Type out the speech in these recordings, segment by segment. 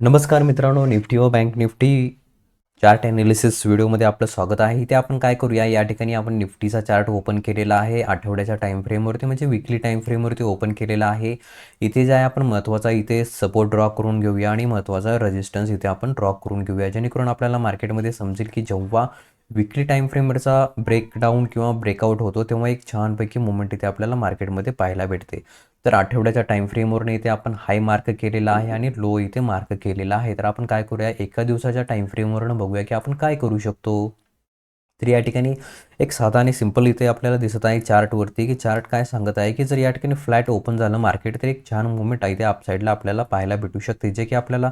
नमस्कार मित्रांनो निफ्टी व बँक निफ्टी चार्ट ॲनालिसिस व्हिडिओमध्ये आपलं स्वागत आहे. इथे आपण काय करूया? या ठिकाणी आपण निफ्टीचा चार्ट ओपन केलेला आहे. आठवड्याच्या टाईम फ्रेमवरती म्हणजे विकली टाईम फ्रेमवरती ओपन केलेला आहे. इथे जे आहे आपण महत्त्वाचा इथे सपोर्ट ड्रॉ करून घेऊया आणि महत्त्वाचा रेजिस्टन्स इथे आपण ड्रॉ करून घेऊया. जेणेकरून आपल्याला मार्केटमध्ये समजेल की जेव्हा विकली टाईम फ्रेमवरचा ब्रेकडाऊन किंवा ब्रेकआउट होतो तेव्हा एक छानपैकी मुवमेंट इथे आपल्याला मार्केटमध्ये पाहायला भेटते. तर आठवड्याच्या टाईम फ्रेमवरून इथे आपण हाय मार्क केलेला आहे आणि लो इथे मार्क केलेला आहे. तर आपण काय करूया? एका दिवसाच्या टाईम फ्रेमवरून बघूया की आपण काय करू शकतो. तर या ठिकाणी एक साधा आणि सिंपल इथे आपल्याला दिसत आहे चार्टवरती की चार्ट काय सांगत आहे की जर या ठिकाणी फ्लॅट ओपन झालं मार्केट तर एक छान मुवमेंट ते अपसाईडला आपल्याला पाहायला भेटू शकते जे की आपल्याला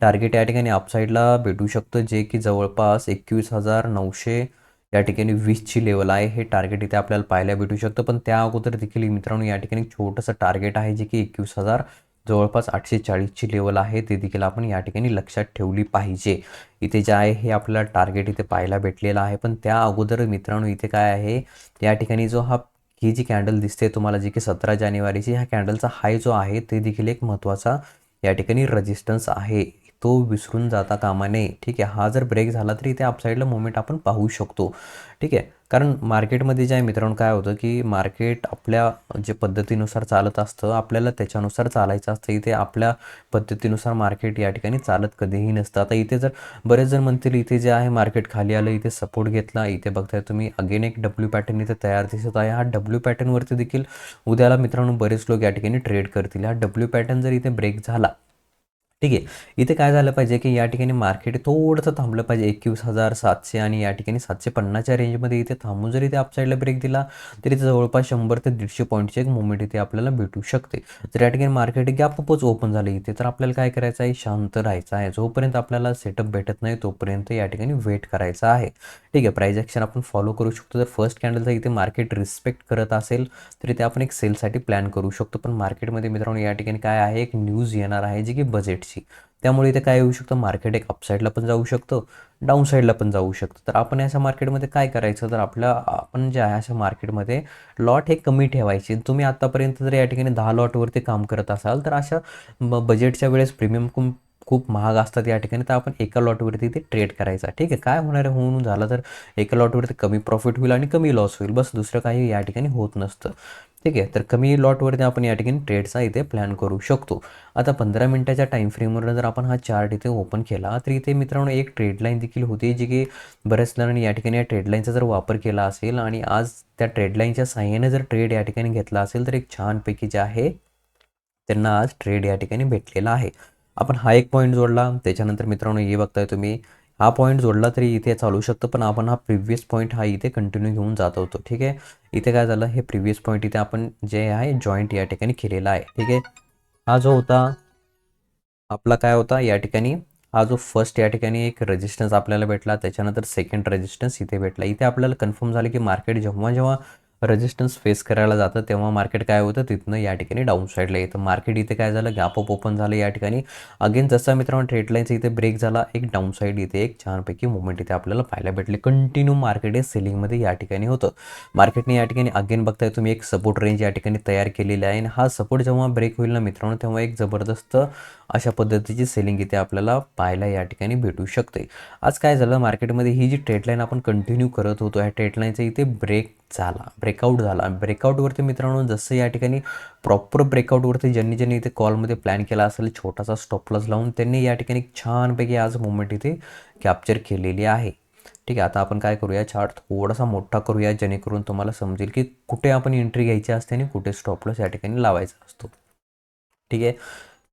टार्गेट या ठिकाणी अपसाईडला भेटू शकतं जे की जवळपास एकवीस हजार नऊशे या ठिकाणी वीसची लेवल आहे. हे टार्गेट इथे आपल्याला पाहायला भेटू शकतं. पण त्या अगोदर देखील मित्रांनो या ठिकाणी छोटंसं टार्गेट आहे जे की एकवीस हजार जवळपास आठशे चाळीसची लेवल आहे. ते देखील आपण या ठिकाणी लक्षात ठेवली पाहिजे. इथे जे आहे हे आपल्याला टार्गेट इथे पाहायला भेटलेलं आहे. पण त्या अगोदर मित्रांनो इथे काय आहे या ठिकाणी जो हा ही जी कॅन्डल दिसते तुम्हाला जी की सतरा जानेवारीची ह्या कॅन्डलचा हाय जो आहे ते देखील एक महत्त्वाचा या ठिकाणी रजिस्टन्स आहे. तो विसरून जाता कामा नये. ठीक आहे हा जर ब्रेक झाला तरी इथे अपसाईडला मुवमेंट आपण पाहू शकतो. ठीक आहे कारण मार्केटमध्ये जे आहे मित्रांनो काय होतं की मार्केट आपल्या जे पद्धतीनुसार चालत असतं आपल्याला त्याच्यानुसार चालायचं असतं. इथे आपल्या पद्धतीनुसार मार्केट या ठिकाणी चालत कधीही नसतं. आता इथे जर बरेच जण म्हणतील इथे जे आहे मार्केट खाली आलं इथे सपोर्ट घेतला इथे बघताय तुम्ही अगेन एक डब्ल्यू पॅटर्न इथे तयार दिसत आहे. हा डब्ल्यू पॅटर्नवरती देखील उद्याला मित्रांनो बरेच लोक या ठिकाणी ट्रेड करतील. हा डब्ल्यू पॅटर्न जर इथे ब्रेक झाला ठीक आहे. इथे काय झालं पाहिजे की या ठिकाणी मार्केट थोडंसं थांबलं पाहिजे. एकवीस हजार सातशे आणि या ठिकाणी सातशे पन्नासच्या रेंजमध्ये इथे थांबून जर इथे अपसाईडला ब्रेक दिला तरी जवळपास शंभर ते दीडशे पॉईंटची एक मुवमेंट इथे आपल्याला भेटू शकते. जर या ठिकाणी मार्केट गॅपच ओपन झालं इथे तर आपल्याला काय करायचं आहे? शांत राहायचं आहे. जोपर्यंत आपल्याला सेटअप भेटत नाही तोपर्यंत या ठिकाणी वेट करायचा आहे. ठीक आहे प्राईज ॲक्शन आपण फॉलो करू शकतो. जर फर्स्ट कॅन्डलचा इथे मार्केट रिस्पेक्ट करत असेल तर इथे आपण एक सेलसाठी प्लॅन करू शकतो. पण मार्केटमध्ये मित्रांनो या ठिकाणी काय आहे? एक न्यूज येणार आहे जी की बजेटची त्यामुळे इथे काय होऊ शकतं? मार्केट एक अपसाईडला पण जाऊ शकतं डाऊन साईडला पण जाऊ शकतं. तर आपण अशा मार्केटमध्ये काय करायचं? तर आपल्या आपण जे आहे अशा मार्केटमध्ये लॉट हे कमी ठेवायचे. तुम्ही आत्तापर्यंत जर या ठिकाणी दहा लॉटवरती काम करत असाल तर अशा बजेटच्या वेळेस प्रीमियम खूप खूप महाग असतात या ठिकाणी. तर आपण एका लॉटवरती ते ट्रेड करायचा. ठीक आहे? काय होणार आहे? होऊन झालं तर एका लॉटवरती कमी प्रॉफिट होईल आणि कमी लॉस होईल. बस दुसरं काही या ठिकाणी होत नसतं. ठीक आहे? तर कमी लॉटवरती आपण या ठिकाणी ट्रेडचा इथे प्लॅन करू शकतो. आता पंधरा मिनटाच्या टाईम फ्रेमवर जर आपण हा चार्ट इथे ओपन केला तर इथे मित्रांनो एक ट्रेड लाईन देखील होती जी की बऱ्याच जणांनी या ठिकाणी या ट्रेड लाईनचा जर वापर केला असेल आणि आज त्या ट्रेड लाईनच्या साह्याने जर ट्रेड या ठिकाणी घेतला असेल तर एक छानपैकी जे आहे त्यांना आज ट्रेड या ठिकाणी भेटलेला आहे. आपण हा एक पॉईंट जोडला. त्याच्यानंतर मित्रांनो हे बघताय तुम्ही हा पॉईंट जोडला तरी इथे चालू शकतं पण आपण हा प्रिव्हियस पॉईंट हा इथे कंटिन्यू घेऊन जात होतो ठीक आहे? इथे काय झालं हे प्रिव्हियस पॉईंट इथे आपण जे आहे जॉईंट या ठिकाणी केलेला आहे ठीक आहे? हा जो होता आपला काय होता या ठिकाणी हा जो फर्स्ट या ठिकाणी एक रेजिस्टन्स आपल्याला भेटला त्याच्यानंतर सेकंड रेजिस्टन्स इथे भेटला. इथे आपल्याला कन्फर्म झालं की मार्केट जेव्हा जेव्हा रेजिस्टन्स फेस करायला जातं तेव्हा मार्केट काय होतं तिथनं या ठिकाणी डाऊन साईडला येतं. मार्केट इथे काय झालं गॅप अप ओपन झालं या ठिकाणी. अगेन जसा मित्रांनो ट्रेडलाईनचा इथे ब्रेक झाला एक डाऊन साईड इथे एक छानपैकी मुवमेंट इथे आपल्याला पाहायला भेटले. कंटिन्यू मार्केट हे सेलिंगमध्ये या ठिकाणी होतं. मार्केटने या ठिकाणी अगेन बघताय तुम्ही एक सपोर्ट रेंज या ठिकाणी तयार केलेली आहे. आणि हा सपोर्ट जेव्हा ब्रेक होईल ना मित्रांनो तेव्हा एक जबरदस्त अशा पद्धतीची सेलिंग इथे आपल्याला पाहायला या ठिकाणी भेटू शकते. आज काय झालं मार्केटमध्ये ही जी ट्रेडलाईन आपण कंटिन्यू करत होतो ह्या ट्रेडलाईनचा इथे ब्रेक झाला. ब्रेकआउट झाला. ब्रेकआउटवरती मित्रांनो जसं या ठिकाणी प्रॉपर ब्रेकआउटवरती ज्यांनी ज्यांनी इथे कॉलमध्ये प्लॅन केला असेल छोटासा स्टॉपलॉस लावून त्यांनी या ठिकाणी छानपैकी आज मुवमेंट इथे कॅप्चर केलेली आहे. ठीक आहे आता आपण काय करूया? चार्ट थोडासा मोठा करूया जेणेकरून तुम्हाला समजेल की कुठे आपण एंट्री घ्यायची असते आणि कुठे स्टॉपलॉस या ठिकाणी लावायचा असतो. ठीक आहे?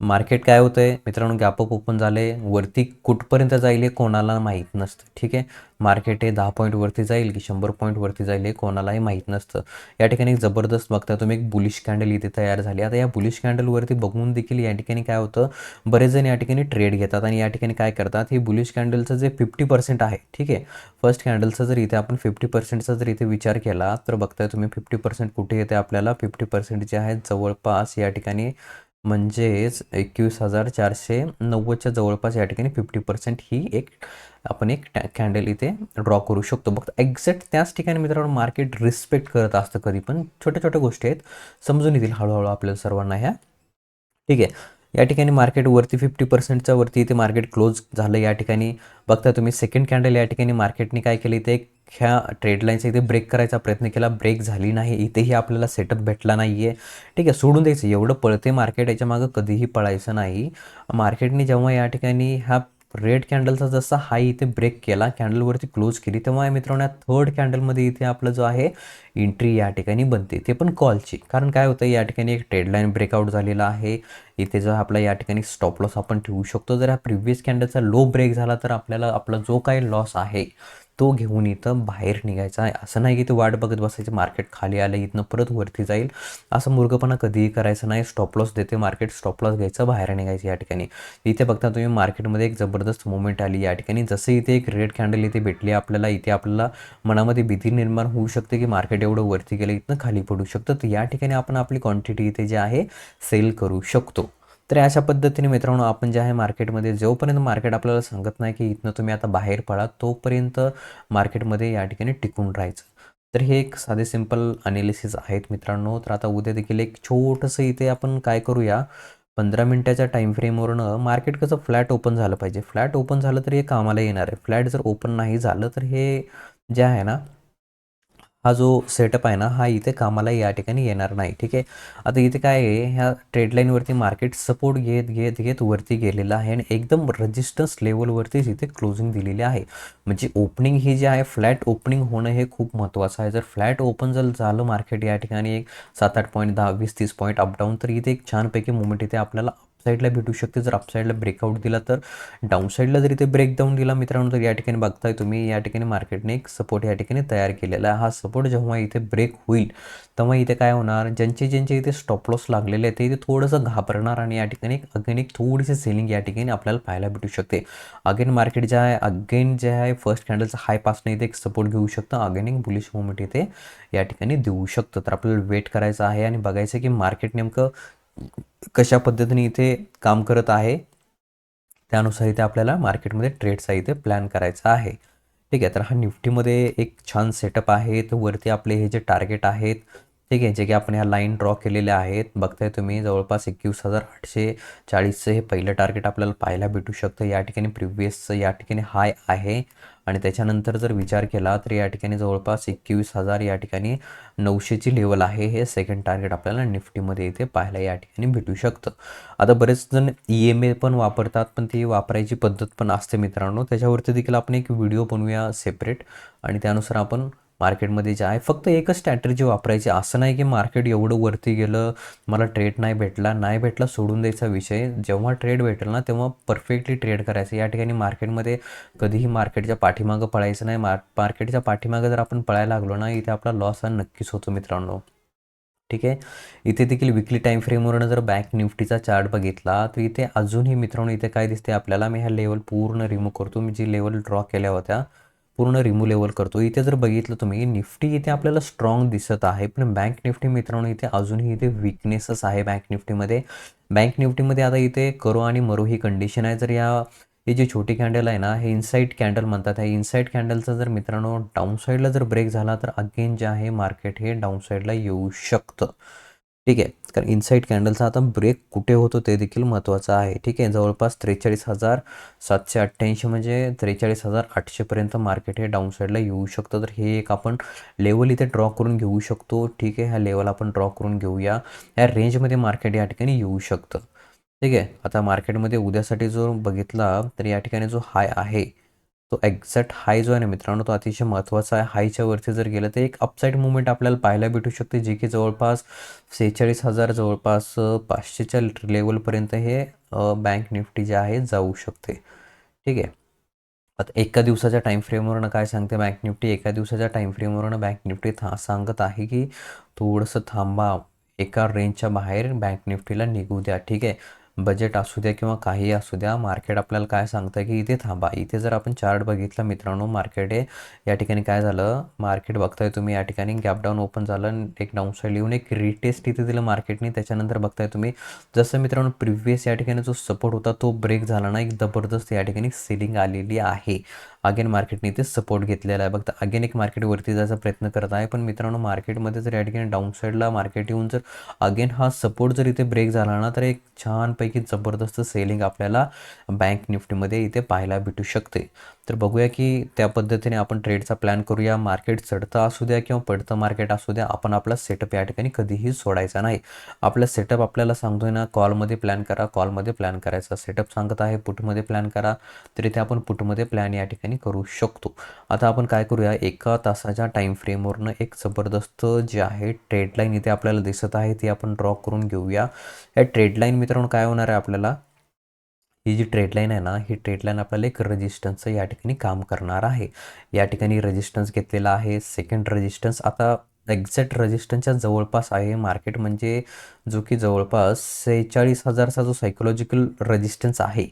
मार्केट काय होतं आहे मित्रांनो गॅपअप ओपन झाले. वरती कुठपर्यंत जाईल हे कोणाला माहीत नसतं ठीक आहे? मार्केट हे दहा पॉईंट वरती जाईल की शंभर पॉईंट वरती जाईल हे कोणालाही माहीत नसतं. या ठिकाणी एक जबरदस्त बघता तुम्ही एक बुलिश कॅन्डल इथे तयार झाली. आता या बुलिश कॅन्डलवरती बघून देखील या ठिकाणी काय होतं? बरेच जण या ठिकाणी ट्रेड घेतात आणि या ठिकाणी काय करतात? हे बुलिश कॅन्डलचं जे फिफ्टी पर्सेंट आहे ठीक आहे? फर्स्ट कॅन्डलचं जर इथे आपण फिफ्टी पर्सेंटचा जर इथे विचार केला तर बघताय तुम्ही फिफ्टी पर्सेंट कुठे येते आपल्याला? फिफ्टी पर्सेंट जे आहेत जवळपास या ठिकाणी म्हणजेच एकवीस हजार चारशे नव्वदच्या जवळपास या ठिकाणी फिफ्टी पर्सेंट ही एक आपण एक कॅन्डल इथे ड्रॉ करू शकतो. बघ एक्झॅक्ट त्याच ठिकाणी मित्रांनो मार्केट रिस्पेक्ट करत असतं कधी पण. छोट्या छोट्या गोष्टी आहेत. समजून येतील हळूहळू आपल्याला सर्वांना ह्या. ठीक आहे. या ठिकाणी मार्केट वरती फिफ्टी पर्सेंटच्या वरती इथे मार्केट क्लोज झालं या ठिकाणी. बघता तुम्ही सेकंड कॅन्डल या ठिकाणी मार्केटने काय केलं? इथे एक ह्या ट्रेड लाईनचा इथे ब्रेक करायचा प्रयत्न केला. ब्रेक झाली नाही. इथेही आपल्याला सेटअप भेटला नाही आहे ठीक आहे सोडून द्यायचं. एवढं पळते मार्केट याच्या मागं कधीही पळायचं नाही. मार्केटने जेव्हा या ठिकाणी ह्या रेड कॅन्डलचा जसा हाय इथे ब्रेक केला कॅन्डलवरती क्लोज केली तेव्हा मित्रांनो या थर्ड कॅन्डलमध्ये इथे आपलं जो आहे एंट्री या ठिकाणी बनते. ते पण कॉलची कारण काय होतं या ठिकाणी एक ट्रेडलाईन ब्रेकआउट झालेला आहे. इथे जो आपला या ठिकाणी स्टॉप लॉस आपण ठेवू शकतो. जर हा प्रिव्हियस कॅन्डलचा लो ब्रेक झाला तर आपल्याला आपला जो काही लॉस आहे तो घेऊन इथं बाहेर निघायचा आहे. असं नाही की ते वाट बघत बसायचं मार्केट खाली आलं इथनं परत वरती जाईल. असं मूर्खपणा कधीही करायचं नाही. स्टॉप लॉस देते मार्केट स्टॉप लॉस घ्यायचं बाहेर निघायचं या ठिकाणी. इथे बघता तुम्ही मार्केटमध्ये एक जबरदस्त मुवमेंट आली या ठिकाणी. जसं इथे एक रेड कॅन्डल इथे भेटली आपल्याला इथे आपल्याला मनामध्ये भीती निर्माण होऊ शकते की मार्केट एवढं वरती गेलं इथनं खाली पडू शकतं. तर या ठिकाणी आपण आपली क्वांटिटी इथे जे आहे सेल करू शकतो. तर अशा पद्धतीने मित्रांनो आपण जे आहे मार्केटमध्ये जोपर्यंत मार्केट आपल्याला सांगत नाही की इथनं तुम्ही आता बाहेर पडा तोपर्यंत मार्केटमध्ये या ठिकाणी टिकून राहायचं. तर हे एक साधे सिंपल अनालिसिस आहेत मित्रांनो. तर आता उद्या देखील एक छोटंसं इथे आपण काय करूया पंधरा मिनटाच्या टाईम फ्रेमवरनं मार्केट कसं फ्लॅट ओपन झालं पाहिजे. फ्लॅट ओपन झालं तर हे कामाला येणार आहे. फ्लॅट जर ओपन नाही झालं तर हे जे आहे ना हा जो सेटअप आहे ना हा इथे कामाला या ठिकाणी येणार नाही ठीक आहे? आता इथे काय आहे ह्या ट्रेडलाईनवरती मार्केट सपोर्ट घेत घेत घेत वरती गेलेलं आहे आणि एकदम रजिस्टन्स लेवलवरतीच इथे क्लोजिंग दिलेली आहे. म्हणजे ओपनिंग ही जी आहे फ्लॅट ओपनिंग होणं हे खूप महत्त्वाचं आहे. जर फ्लॅट ओपन जर झालं मार्केट या ठिकाणी एक सात आठ पॉईंट दहा वीस तीस पॉईंट अपडाऊन तर इथे एक छानपैकी मुवमेंट इथे आपल्याला साईडला भेटू शकते. जर अपसाईडला ब्रेकआउट दिला तर डाऊन जरी जर इथे ब्रेकडाऊन दिला मित्रांनो तर या ठिकाणी बघताय तुम्ही या ठिकाणी मार्केटने एक सपोर्ट या ठिकाणी तयार केलेला आहे. हा सपोर्ट जेव्हा इथे ब्रेक होईल तेव्हा इथे काय होणार? ज्यांचे ज्यांचे इथे स्टॉप लॉस लागलेले आहेत ते इथे थोडंसं घाबरणार आणि या ठिकाणी अगेन एक थोडीशी सेलिंग या ठिकाणी आपल्याला पाहायला भेटू शकते. अगेन मार्केट जे आहे अगेन जे आहे फर्स्ट कॅन्डलचा हाय पासनं इथे एक सपोर्ट घेऊ शकतं. अगेन एक बुलिश मुवमेंट इथे या ठिकाणी देऊ शकतं. तर आपल्याला वेट करायचं आहे आणि बघायचं की मार्केट नेमकं कशा पद्धतीने इथे काम करत आहे त्यानुसार इथे आपल्याला मार्केटमध्ये ट्रेडचा इथे प्लॅन करायचा आहे. ठीक आहे तर हा निफ्टीमध्ये एक छान सेटअप आहे. तर वरती आपले हे जे टार्गेट आहेत ठीक आहे जे की आपण ह्या लाईन ड्रॉ केलेले आहेत. बघताय तुम्ही जवळपास एकवीस हजार आठशे चाळीसचं हे पहिलं टार्गेट आपल्याला पाहायला भेटू शकतं. या ठिकाणी प्रिव्हियसचं या ठिकाणी हाय आहे. आणि त्याच्यानंतर जर विचार केला तर या ठिकाणी जवळपास एकवीस हजार या ठिकाणी नऊशेची लेवल आहे. हे सेकंड टार्गेट आपल्याला निफ्टीमध्ये इथे पाहायला या ठिकाणी भेटू शकतं. आता बरेच जण ई एम ए पण वापरतात पण ती वापरायची पद्धत पण असते मित्रांनो. त्याच्यावरती देखील आपण एक व्हिडिओ बनवूया सेपरेट आणि त्यानुसार आपण मार्केटमध्ये जे आहे फक्त एकच स्ट्रॅटर्जी वापरायची. असं नाही की मार्केट एवढं वरती गेलं मला ट्रेड नाही भेटला नाही भेटला सोडून द्यायचा विषय. जेव्हा ट्रेड भेटेल ना तेव्हा परफेक्टली ट्रेड करायचं. या ठिकाणी मार्केटमध्ये कधीही मार्केटच्या पाठीमागं पळायचं नाही. मार मार्केटच्या पाठीमागं जर आपण पळायला लागलो ना इथे आपला लॉस हा नक्कीच होतो मित्रांनो. ठीक आहे? इथे देखील विकली टाईम फ्रेमवरनं जर बँक निफ्टीचा चार्ट बघितला तर इथे अजूनही मित्रांनो इथे काय दिसते आपल्याला? मी ह्या लेवल पूर्ण रिमूव्ह करतो. मी जी लेवल ड्रॉ केल्या होत्या पूर्ण रिमुलेबल लेवल करतो. इथे जर बघितलं तुम्ही निफ्टी इथे आपल्याला स्ट्रॉंग दिसत आहे. पण बँक निफ्टी मित्रांनो इथे अजूनही इथे विकनेसच आहे बँक निफ्टीमध्ये. बँक निफ्टीमध्ये आता इथे करो आणि मरो ही कंडिशन आहे. जर या हे जे छोटी कॅन्डल आहे ना हे इनसाईड कॅन्डल म्हणतात. ह्या इनसाईड कॅन्डलचा जर मित्रांनो डाऊन साईडला जर ब्रेक झाला तर अगेन जे आहे मार्केट हे डाऊन साईडला येऊ शकतं. ठीक आहे. कारण इनसाईड कॅन्डलचा आता ब्रेक कुठे होतो ते देखील महत्त्वाचं आहे. ठीक आहे. जवळपास त्रेचाळीस हजार सातशे अठ्ठ्याऐंशी म्हणजे त्रेचाळीस हजार आठशेपर्यंत मार्केट हे डाऊन साईडला येऊ शकतं. तर हे एक आपण लेवल इथे ड्रॉ करून घेऊ शकतो. ठीक आहे. ह्या लेवल आपण ड्रॉ करून घेऊया. ह्या रेंजमध्ये मार्केट या ठिकाणी येऊ शकतं. ठीक आहे. आता मार्केटमध्ये उद्यासाठी जो बघितला तर या ठिकाणी जो हाय आहे तो एक्झॅक्ट हाय जो आहे ना मित्रांनो तो अतिशय महत्त्वाचा आहे. हायच्या वरती जर गेलं तर एक अपसाईड मुवमेंट आपल्याला पाहायला भेटू शकते जे की जवळपास सेहेचाळीस हजार जवळपास पाचशेच्या लेवलपर्यंत हे बँक निफ्टी जे आहे जाऊ शकते. ठीक आहे? आता एका दिवसाच्या टाईम फ्रेमवरनं काय सांगते बँक निफ्टी एका दिवसाच्या टाईम फ्रेमवरनं बँक निफ्टी था सांगत आहे की थोडंसं थांबा. एका रेंजच्या बाहेर बँक निफ्टीला निघू द्या. ठीक आहे? बजेट असू द्या किंवा काही असू द्या मार्केट आपल्याला काय सांगतं की इथे थांबा. इथे जर आपण चार्ट बघितला मित्रांनो मार्केट आहे या ठिकाणी काय झालं? मार्केट बघताय तुम्ही या ठिकाणी. गॅप डाऊन ओपन झालं एक डाऊन साईड येऊन एक रिटेस्ट इथे दिलं मार्केटने. त्याच्यानंतर बघताय तुम्ही जसं मित्रांनो प्रिव्हियस या ठिकाणी जो सपोर्ट होता तो ब्रेक झाला ना. एक जबरदस्त या ठिकाणी सेलिंग आलेली आहे. अगेन मार्केटने इथे सपोर्ट घेतलेला आहे. बघता अगेन एक मार्केट वरती जायचा प्रयत्न करत आहे. पण मित्रांनो मार्केटमध्ये जर या ठिकाणी डाऊन साईडला मार्केट येऊन जर अगेन हा सपोर्ट जर इथे ब्रेक झाला ना तर एक छानपैकी जबरदस्त सेलिंग आपल्याला बँक निफ्टीमध्ये इथे पाहायला भेटू शकते. तर बघूया की त्या पद्धतीने आपण ट्रेडचा प्लॅन करूया. मार्केट चढतं असू द्या किंवा पडतं मार्केट असू द्या आपण आपला सेटअप या ठिकाणी कधीही सोडायचा नाही. आपला सेटअप आपल्याला सांगतोय ना कॉलमध्ये प्लॅन करा कॉलमध्ये प्लॅन करायचा. सेटअप सांगत आहे पुटमध्ये प्लॅन करा. तर इथे आपण पुटमध्ये प्लॅन या ठिकाणी करू शकतो. आता आपण काय करूया एका तासाच्या टाईम फ्रेमवरनं एक जबरदस्त जे आहे ट्रेड लाईन इथे आपल्याला दिसत आहे ती आपण ड्रॉ करून घेऊया. या ट्रेड लाईन मित्रांनो काय होणार आहे आपल्याला? ही जी ट्रेड लाईन आहे ना ही ट्रेड लाईन आपल्याला एक रजिस्टन्सचं या ठिकाणी काम करणार आहे. या ठिकाणी रजिस्टन्स घेतलेला आहे. सेकंड रजिस्टन्स आता एक्झॅक्ट रजिस्टन्सच्या जवळपास आहे. मार्केट म्हणजे जो की जवळपास सेहेचाळीस हजारचा जो सायकोलॉजिकल रजिस्टन्स आहे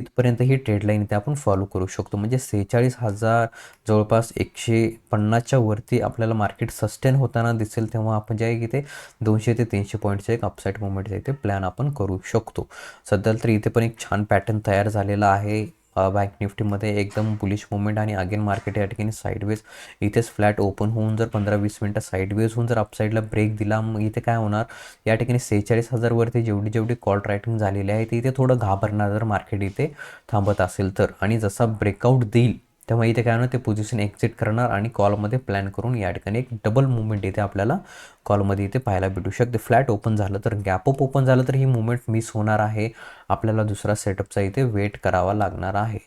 तिथपर्यंत ही ट्रेडलाईन इथे आपण फॉलो करू शकतो. म्हणजे सेहेचाळीस हजार जवळपास एकशे पन्नासच्या वरती आपल्याला मार्केट सस्टेन होताना दिसेल तेव्हा आपण जे आहे की ते दोनशे ते तीनशे पॉईंटचा एक अपसाईड मुवमेंटचा इथे प्लॅन आपण करू शकतो. सध्या तर इथे पण एक छान पॅटर्न तयार झालेला आहे. बँक निफ्टीमध्ये एकदम बुलिश मुवमेंट आणि अगेन मार्केट या ठिकाणी साईडवेज इथेच फ्लॅट ओपन होऊन जर पंधरा वीस मिनटं साईडवेज होऊन जर अपसाईडला ब्रेक दिला मग इथे काय होणार? या ठिकाणी सेहेचाळीस हजारवरती जेवढी जेवढी कॉल रायटिंग झालेली आहे ती इथे थोडं घाबरणार जर मार्केट इथे थांबत असेल तर. आणि जसा ब्रेकआउट देईल तेव्हा इथे काय होणार ते पोझिशन एक्झिट करणार आणि कॉलमध्ये प्लॅन करून या ठिकाणी एक डबल मुवमेंट इथे आपल्याला कॉलमध्ये इथे पाहायला भेटू शकते. फ्लॅट ओपन झालं तर गॅपअप ओपन झालं तर ही मुवमेंट मिस होणार आहे. आपल्याला दुसरा सेटअपचा इथे वेट करावा लागणार आहे.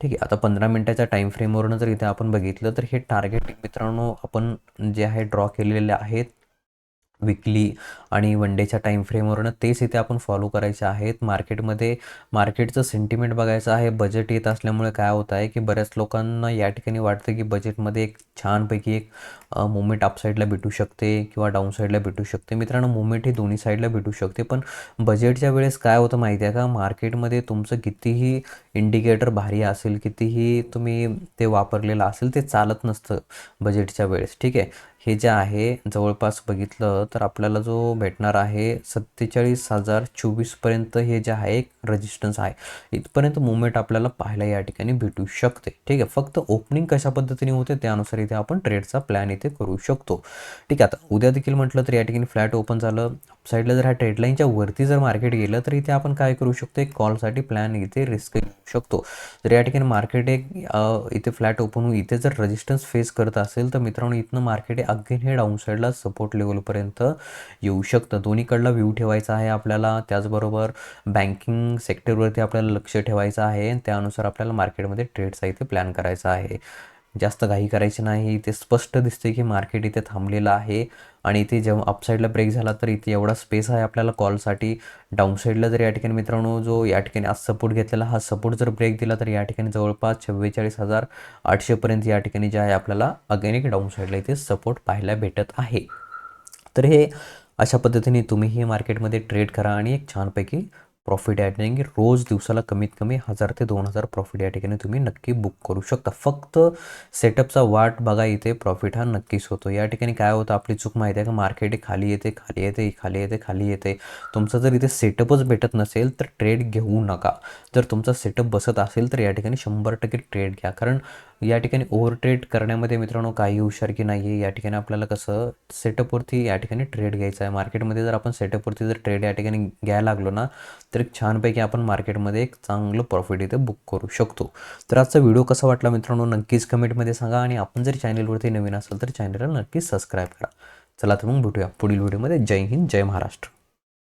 ठीक आहे आता पंधरा मिनटाच्या टाईम फ्रेमवरून जर इथे आपण बघितलं तर हे टार्गेट मित्रांनो आपण जे आहे ड्रॉ केलेले आहेत विकली आणि वन डेच्या टाईम फ्रेमवरनं तेच इथे आपण फॉलो करायचे आहेत. मार्केटमध्ये मार्केटचं सेंटिमेंट बघायचं आहे. बजेट येत असल्यामुळे काय होत आहे की बऱ्याच लोकांना या ठिकाणी वाटतं की बजेटमध्ये एक छानपैकी एक मुवमेंट अपसाईडला भेटू शकते किंवा डाऊन साईडला भेटू शकते. मित्रांनो मुवमेंट ही दोन्ही साईडला भेटू शकते. पण बजेटच्या वेळेस काय होतं माहिती आहे का? मार्केटमध्ये तुमचं कितीही इंडिकेटर भारी असेल कितीही तुम्ही ते वापरलेलं असेल ते चालत नसतं बजेटच्या वेळेस. ठीक आहे? हे जे आहे जवळपास बघितलं तर आपल्याला जो भेटणार आहे सत्तेचाळीस हजार चोवीसपर्यंत हे जे आहे एक रजिस्टन्स आहे. इथपर्यंत मुवमेंट आपल्याला पाहायला या ठिकाणी भेटू शकते. ठीक आहे फक्त ओपनिंग कशा पद्धतीने होते त्यानुसार इथे आपण ट्रेडचा प्लॅन इथे करू शकतो. ठीक आहे आता उद्या देखील म्हटलं तर या ठिकाणी फ्लॅट ओपन झालं. साईडला जर ह्या ट्रेडलाईनच्या वरती जर मार्केट गेलं तर इथे आपण काय करू शकतो? एक कॉलसाठी प्लॅन इथे रिस्क घेऊ शकतो. जर या ठिकाणी मार्केट एक इथे फ्लॅट ओपन होऊन इथे जर रजिस्टन्स फेस करत असेल तर मित्रांनो इथनं मार्केट अगेन हे डाऊन साईडला सपोर्ट लेवलपर्यंत येऊ शकतं. दोन्हीकडला व्ह्यू ठेवायचा आहे आपल्याला. त्याचबरोबर बँकिंग सेक्टरवरती आपल्याला लक्ष ठेवायचं आहे. त्यानुसार आपल्याला मार्केटमध्ये ट्रेडचा इथे प्लॅन करायचा आहे. जास्त घाई करायची नाही. इथे स्पष्ट दिसते की मार्केट इथे थांबलेलं आहे. आणि इथे जेव्हा अपसाईडला ब्रेक झाला तर इथे एवढा स्पेस आहे आपल्याला कॉलसाठी डाऊनसाईडला जर या ठिकाणी मित्रांनो जो या ठिकाणी आज सपोर्ट घेतलेला हा सपोर्ट जर ब्रेक दिला तर या ठिकाणी जवळपास छव्वेचाळीस हजार आठशेपर्यंत या ठिकाणी जे आहे आपल्याला अगेन एक डाऊन इथे सपोर्ट पाहायला भेटत आहे. तर हे अशा पद्धतीने तुम्हीही मार्केटमध्ये ट्रेड करा आणि एक छानपैकी प्रॉफिट या ठिकाणी रोज दिवसाला कमीत कमी हजार ते दोन हजार प्रॉफिट या ठिकाणी तुम्ही नक्की बुक करू शकता. फक्त सेटअपचा वाट बघा इथे प्रॉफिट हा नक्कीच होतो. या ठिकाणी काय होतं आपली चूक माहिती आहे का? मार्केट खाली येते खाली येते खाली येते खाली येते. तुमचं जर इथे सेटअपच भेटत नसेल तर ट्रेड घेऊ नका. जर तुमचा सेटअप बसत असेल तर या ठिकाणी शंभर टक्के ट्रेड घ्या. कारण या ठिकाणी ओव्हर ट्रेड करण्यामध्ये मित्रांनो काही हुशार की नाही आहे या ठिकाणी आपल्याला कसं सेटअपवरती या ठिकाणी ट्रेड घ्यायचं आहे. मार्केटमध्ये जर आपण सेटअपवरती जर ट्रेड या ठिकाणी घ्यायला लागलो ना तर एक छानपैकी आपण मार्केटमध्ये एक चांगलं प्रॉफिट इथे बुक करू शकतो. तर आजचा व्हिडिओ कसा वाटला मित्रांनो नक्कीच कमेंटमध्ये सांगा आणि आपण जर चॅनलवरती नवीन असाल तर चॅनलला नक्कीच सबस्क्राईब करा. चला तर मग भेटूया पुढील व्हिडिओमध्ये जय हिंद जय महाराष्ट्र.